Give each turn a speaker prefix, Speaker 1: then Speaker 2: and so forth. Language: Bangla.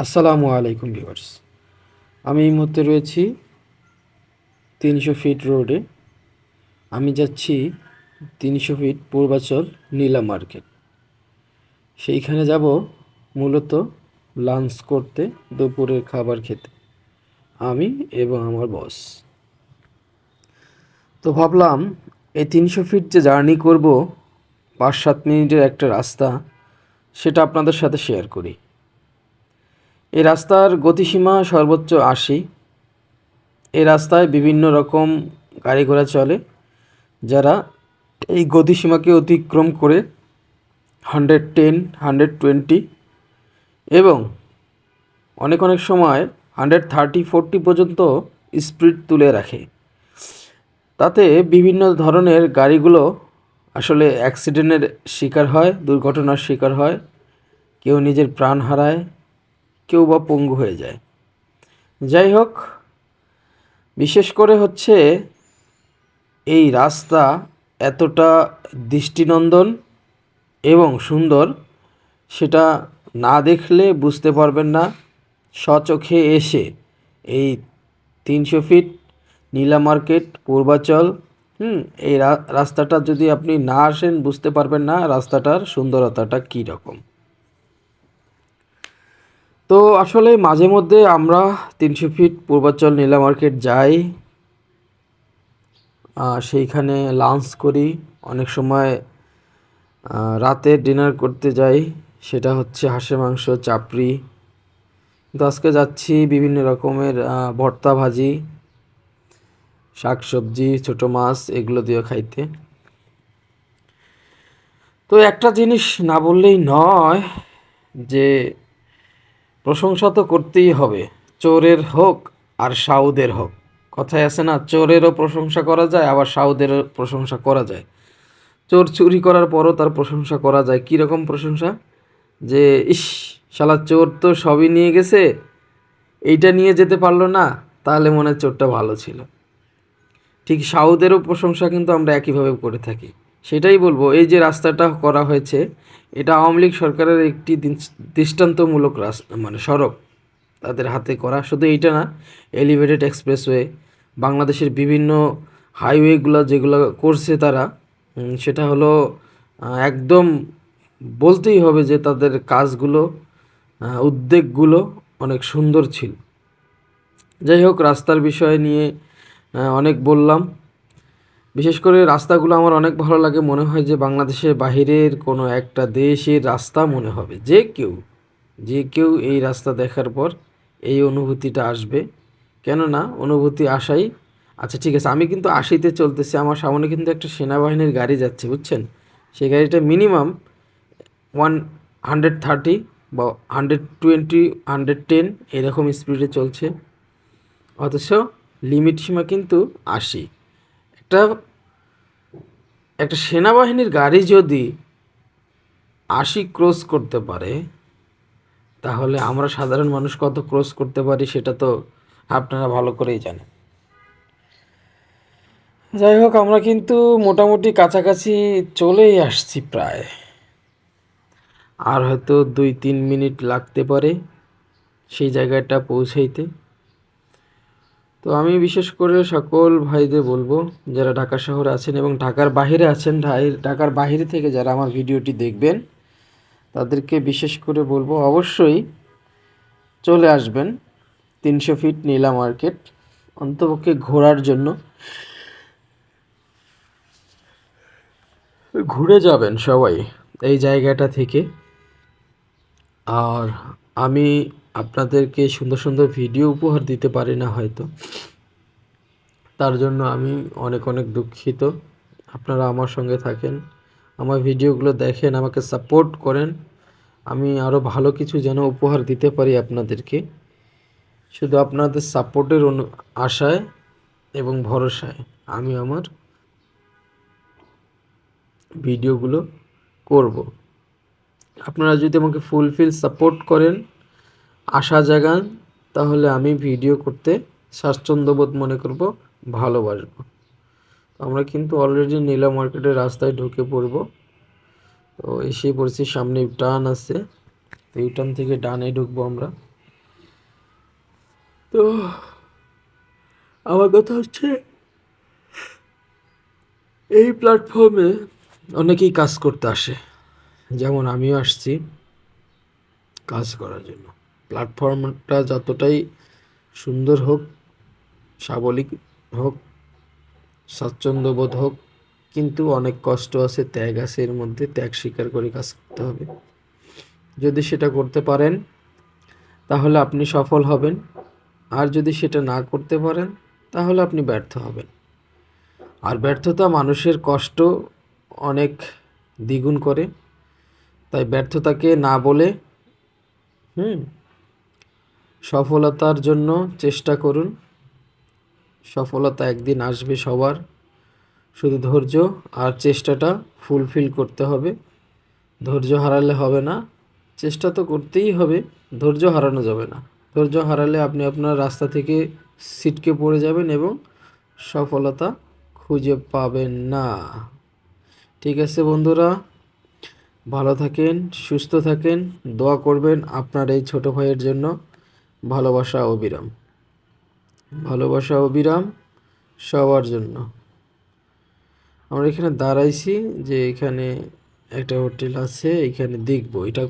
Speaker 1: আসসালামু আলাইকুম ভিউয়ার্স। আমি এই মুহূর্তে রয়েছি তিনশো ফিট রোডে। আমি যাচ্ছি তিনশো ফিট পূর্বাচল নীলা মার্কেট। সেইখানে যাব মূলত লাঞ্চ করতে দুপুরের খাবার খেতে। আমি এবং আমার বস। তো ভাবলাম এই তিনশো ফিট যে জার্নি করব, পাঁচ সাত মিনিটের একটা রাস্তা, সেটা আপনাদের সাথে শেয়ার করি। এই রাস্তার গতিসীমা সর্বোচ্চ আশি। এই রাস্তায় বিভিন্ন রকম গাড়ি ঘোড়া চলে, যারা এই গতিসীমাকে অতিক্রম করে হান্ড্রেড টেন, হান্ড্রেড টোয়েন্টি এবং অনেক অনেক সময় হান্ড্রেড থার্টি, ফোরটি পর্যন্ত স্পিড তুলে রাখে। তাতে বিভিন্ন ধরনের গাড়িগুলো আসলে অ্যাক্সিডেন্টের শিকার হয়, দুর্ঘটনার শিকার হয়, কেউ নিজের প্রাণ হারায় কেউ বা পঙ্গু হয়ে যায়। যাই হোক বিশেষ করে হচ্ছে এই রাস্তা এতটা দৃষ্টিনন্দন এবং সুন্দর সেটা না দেখলে বুঝতে পারবেন না। স্বচোখে এসে এই তিনশো ফিট নীলা মার্কেট, পূর্বাচল, হুম, এই রাস্তাটা যদি আপনি না আসেন বুঝতে পারবেন না রাস্তাটার সুন্দরতাটা কী রকম তো আসলে মাঝে মধ্যে আমরা তিনশো ফিট পূর্বাচল নীলা মার্কেট যাই সেইখানে লাঞ্চ করি। অনেক সময় রাতে ডিনার করতে যাই, সেটা হচ্ছে হাঁসের মাংস, চাপড়ি। কিন্তু আজকে যাচ্ছি বিভিন্ন রকমের ভর্তা ভাজি শাক সবজি ছোটো মাছ, এগুলো দিয়ে খাইতে। তো একটা জিনিস না বললেই নয় যে প্রশংসা তো করতেই হবে, চোরের হোক আর সাউদের হোক। কথায় আছে না, চোরেরও প্রশংসা করা যায়, আবার সাউদেরও প্রশংসা করা যায়। চোর চুরি করার পরও তার প্রশংসা করা যায়। কী রকম প্রশংসা? যে, ইস, শালা চোর তো সবই নিয়ে গেছে, এইটা নিয়ে যেতে পারল না, তাহলে মনে হয় চোরটা ভালো ছিল। ঠিক সাউদেরও প্রশংসা কিন্তু আমরা একইভাবে করে থাকি। সেটাই বলব, এই যে রাস্তাটা করা হয়েছে, এটা আওয়ামী লীগ সরকারের একটি দৃষ্টান্তমূলক রাস্তা মানে সড়ক তাদের হাতে করা। শুধু এইটা না এলিভেটেড এক্সপ্রেসওয়ে বাংলাদেশের বিভিন্ন হাইওয়েগুলো যেগুলো করছে তারা সেটা হলো একদম বলতেই হবে যে তাদের কাজগুলো উদ্যোগগুলো অনেক সুন্দর ছিল। যাই হোক, রাস্তার বিষয় নিয়ে অনেক বললাম। বিশেষ করে রাস্তাগুলো আমার অনেক ভালো লাগে। মনে হয় যে বাংলাদেশের বাহিরের কোনো একটা দেশের রাস্তা মনে হবে। যে কেউ যে কেউ এই রাস্তা দেখার পর এই অনুভূতিটা আসবে। কেননা অনুভূতি আসাই আচ্ছা ঠিক আছে, আমি কিন্তু আশিতে চলতেছি। আমার সামনে কিন্তু একটা সেনাবাহিনীর গাড়ি যাচ্ছে, বুঝছেন? সেই গাড়িটা মিনিমাম ওয়ান হান্ড্রেড থার্টি বা হান্ড্রেড টোয়েন্টি হান্ড্রেড টেন এরকম স্পিডে চলছে। অথচ লিমিট সীমা কিন্তু আশি। একটা একটা সেনাবাহিনীর গাড়ি যদি আশি ক্রস করতে পারে, তাহলে আমরা সাধারণ মানুষ কত ক্রস করতে পারি সেটা তো আপনারা ভালো করেই জানেন। যাই হোক, আমরা কিন্তু মোটামুটি কাছাকাছি চলেই আসছি প্রায়। আর হয়তো দুই তিন মিনিট লাগতে পারে সেই জায়গাটা পৌঁছাইতে। তো আমি বিশেষ করে সকল ভাইদের বলব, যারা ঢাকা শহরে আছেন এবং ঢাকার বাইরে আছেন ঢাকার বাইরে থেকে যারা আমার ভিডিওটি দেখবেন, তাদেরকে বিশেষ করে বলব অবশ্যই চলে আসবেন তিনশো ফিট নীলা মার্কেট, অন্তপক্ষে ঘোরার জন্য। ঘুরে যাবেন সবাই এই জায়গাটা থেকে। আর আমি আপনাদেরকে সুন্দর সুন্দর ভিডিও উপহার দিতে পারি না হয়তো। তার জন্য আমি অনেক অনেক দুঃখিত। আপনারা আমার সঙ্গে থাকেন, আমার ভিডিওগুলো দেখেন, আমাকে সাপোর্ট করেন। আমি আরও ভালো কিছু যেন উপহার দিতে পারি আপনাদেরকে। শুধু আপনাদের সাপোর্টের অনু, আশায় এবং ভরসায় আমি আমার ভিডিওগুলো করব। আপনারা যদি আমাকে ফুলফিল সাপোর্ট করেন আশা জাগান, তাহলে আমি ভিডিও করতে স্বাচ্ছন্দ্যবোধ মনে করব, ভালোবাসবো। আমরা কিন্তু অলরেডি নীলা মার্কেটের রাস্তায় ঢুকে পড়ব। তো এসে পড়ছি, সামনে টার্ন আছে। তো ইউটার্ন থেকে ডানে ঢুকবো আমরা। তো আমার কথা হচ্ছে, এই প্ল্যাটফর্মে অনেকেই কাজ করতে আসে। যেমন আমিও আসছি কাজ করার জন্য। প্ল্যাটফর্মটা যতটাই সুন্দর হোক, সাবলিক হোক, স্বাচ্ছন্দ্যবোধ হোক, কিন্তু অনেক কষ্ট আছে, ত্যাগ আছে এর মধ্যে, ত্যাগ স্বীকার করে কাজ করতে হবে। যদি সেটা করতে পারেন, তাহলে আপনি সফল হবেন। আর যদি সেটা না করতে পারেন, তাহলে আপনি ব্যর্থ হবেন। আর ব্যর্থতা মানুষের কষ্ট অনেক দ্বিগুণ করে। তাই ব্যর্থতাকে না বলে, হুম সফলতার জন্য চেষ্টা করুন। সফলতা একদিন আসবে সবার। শুধু ধৈর্য আর চেষ্টাটা ফুলফিল করতে হবে। ধৈর্য হারালে হবে না। চেষ্টা তো করতেই হবে। ধৈর্য হারানো যাবে না। ধৈর্য হারালে আপনি আপনার রাস্তা থেকে ছিটকে পড়ে যাবেন এবং সফলতা খুঁজে পাবেন না। ঠিক আছে বন্ধুরা, ভালো থাকেন, সুস্থ থাকেন, দোয়া করবেন আপনার এই ছোট ভাইয়ের জন্য। ভালোবাসা অবিরাম ভালোবাসা অবিরাম সবার জন্য। আমরা এখানে দাঁড়াইছি যে এখানে একটা হোটেল আছে, এখানে দেখব। এটা